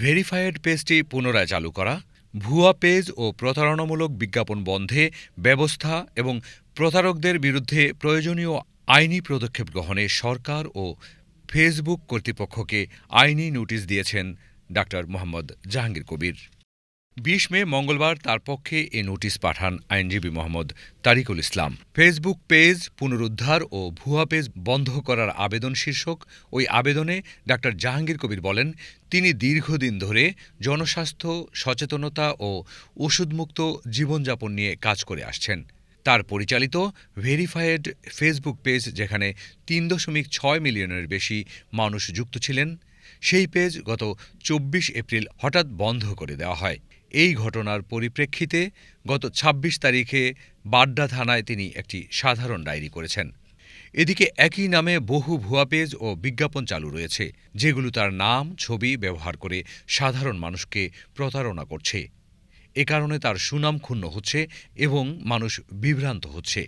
Verified পেজটি পুনরায় চালু করা, ভুয়া পেজ ও প্রতারণামূলক বিজ্ঞাপন বন্ধে ব্যবস্থা এবং প্রতারকদের বিরুদ্ধে প্রয়োজনীয় আইনি পদক্ষেপ গ্রহণে সরকার ও ফেসবুক কর্তৃপক্ষকে আইনি নোটিশ দিয়েছেন ডা মোহাম্মদ জাহাঙ্গীর কবির। বিশ মে, মঙ্গলবার তার পক্ষে এ নোটিশ পাঠান আইনজীবী মোহাম্মদ তারিকুল ইসলাম। ফেসবুক পেজ পুনরুদ্ধার ও ভুয়া পেজ বন্ধ করার আবেদন শীর্ষক ওই আবেদনে ডা জাহাঙ্গীর কবির বলেন, তিনি দীর্ঘদিন ধরে জনস্বাস্থ্য, সচেতনতা ও ওষুধমুক্ত জীবনযাপন নিয়ে কাজ করে আসছেন। তার পরিচালিত ভেরিফায়েড ফেসবুক পেজ যেখানে তিন দশমিক ছয় মিলিয়নের বেশি মানুষ যুক্ত ছিলেন সেই পেজ গত চব্বিশ এপ্রিল হঠাৎ বন্ধ করে দেওয়া হয়। এই ঘটনার পরিপ্রেক্ষিতে গত ২৬ তারিখে বাড্ডা থানায় তিনি একটি সাধারণ ডায়েরি করেছেন। এদিকে একই নামে বহু ভুয়া পেজ ও বিজ্ঞাপন চালু রয়েছে, যেগুলো তার নাম, ছবি ব্যবহার করে সাধারণ মানুষকে প্রতারণা করছে। এ কারণে তার সুনাম ক্ষুণ্ণ হচ্ছে এবং মানুষ বিভ্রান্ত হচ্ছে।